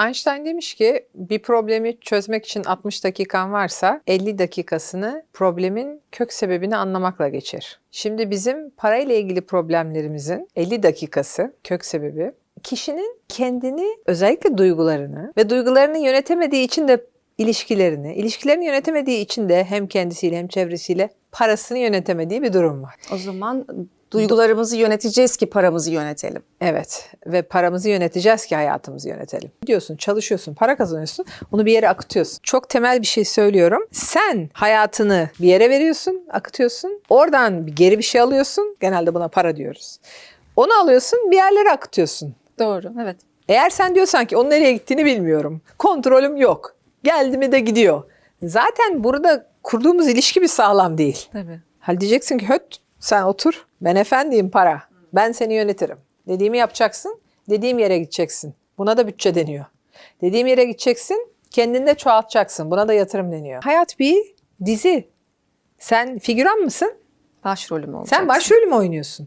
Einstein demiş ki bir problemi çözmek için 60 dakikan varsa 50 dakikasını problemin kök sebebini anlamakla geçir. Şimdi bizim parayla ilgili problemlerimizin 50 dakikası kök sebebi kişinin kendini özellikle duygularını ve duygularını yönetemediği için de ilişkilerini, ilişkilerini yönetemediği için de hem kendisiyle hem çevresiyle parasını yönetemediği bir durum var. O zaman duygularımızı yöneteceğiz ki paramızı yönetelim. Evet ve paramızı yöneteceğiz ki hayatımızı yönetelim. Gidiyorsun, çalışıyorsun, para kazanıyorsun, onu bir yere akıtıyorsun. Çok temel bir şey söylüyorum. Sen hayatını bir yere veriyorsun, akıtıyorsun. Oradan geri bir şey alıyorsun. Genelde buna para diyoruz. Onu alıyorsun, bir yerlere akıtıyorsun. Doğru, evet. Eğer sen diyorsan ki onun nereye gittiğini bilmiyorum. Kontrolüm yok. Geldi mi de gidiyor. Zaten burada kurduğumuz ilişki bir sağlam değil. Tabii. Hal diyeceksin ki höt sen otur. Ben efendiyim para. Ben seni yönetirim. Dediğimi yapacaksın. Dediğim yere gideceksin. Buna da bütçe deniyor. Dediğim yere gideceksin. Kendinde çoğaltacaksın. Buna da yatırım deniyor. Hayat bir dizi. Sen figüran mısın? Başrolüm olacaksın. Sen başrolü mü oynuyorsun?